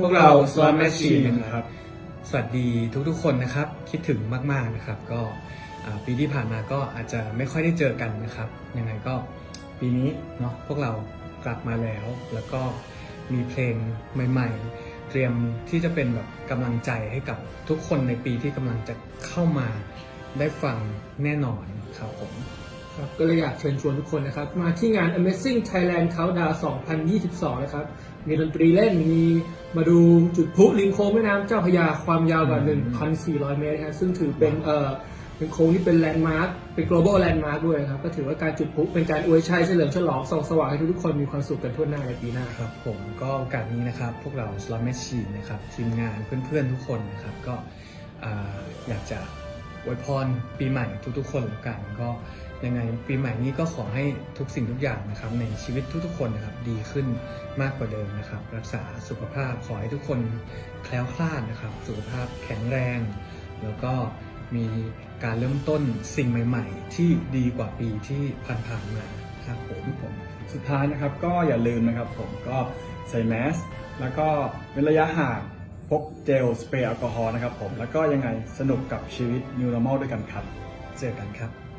พวกเรา Slot Machine นะครับ สวัสดีทุกๆคนนะครับ คิดถึงมากๆนะครับ ก็ปีที่ผ่านมาก็อาจจะไม่ค่อยได้เจอกันนะครับ ยังไงก็ปีนี้เนาะพวกเรากลับมาแล้ว แล้วก็มีเพลงใหม่ ๆ เตรียมที่จะเป็นแบบกำลังใจให้กับทุกคนในปีที่กำลังจะเข้ามาได้ฟังแน่นอนครับผม ครับก็เลยอยากเชิญชวนทุกคนนะครับ มาที่งาน Amazing Thailand Countdown 2022 นะครับ มีดนตรีเล่น มีมาดูจุดพลุริมโค้งแม่น้ำเจ้าพระยาความยาวกว่าอืม1,400 เมตรนะฮะซึ่งถือเป็นเอ่อเป็นโค้งที่เป็นแลนด์มาร์คเป็น global landmark ด้วยครับ ก็ถือว่าการจุดพลุเป็นการอวยชัยเฉลิมฉลองส่องสว่างให้ทุกๆคนมีความสุขกันทั่วหน้าในปีหน้า ครับผมก็โอกาสนี้นะครับ พวกเรา Slot Machine นะครับทีมงานเพื่อนๆทุกคนนะครับก็อ่าอยากจะ อวยพรปีใหม่ทุกๆ คนแล้วกันก็ยังไงปีใหม่นี้ก็ขอให้ทุกสิ่งทุกอย่างนะครับในชีวิตทุกๆ คนนะครับดีขึ้นมากกว่าเดิมนะครับ รักษาสุขภาพขอให้ทุกคนแคล้วคลาดนะครับ สุขภาพแข็งแรง แล้วก็มีการเริ่มต้นสิ่งใหม่ ๆ ที่ดีกว่าปีที่ผ่านๆมาครับผมผมสุดท้ายนะครับก็อย่าลืมนะครับผมก็ใส่แมสแล้วก็เว้นระยะห่าง พกเจลสเปรย์แอลกอฮอล์นะครับผม แล้วก็ยังไงสนุกกับชีวิต New Normal ด้วยกันครับ เจอกันครับ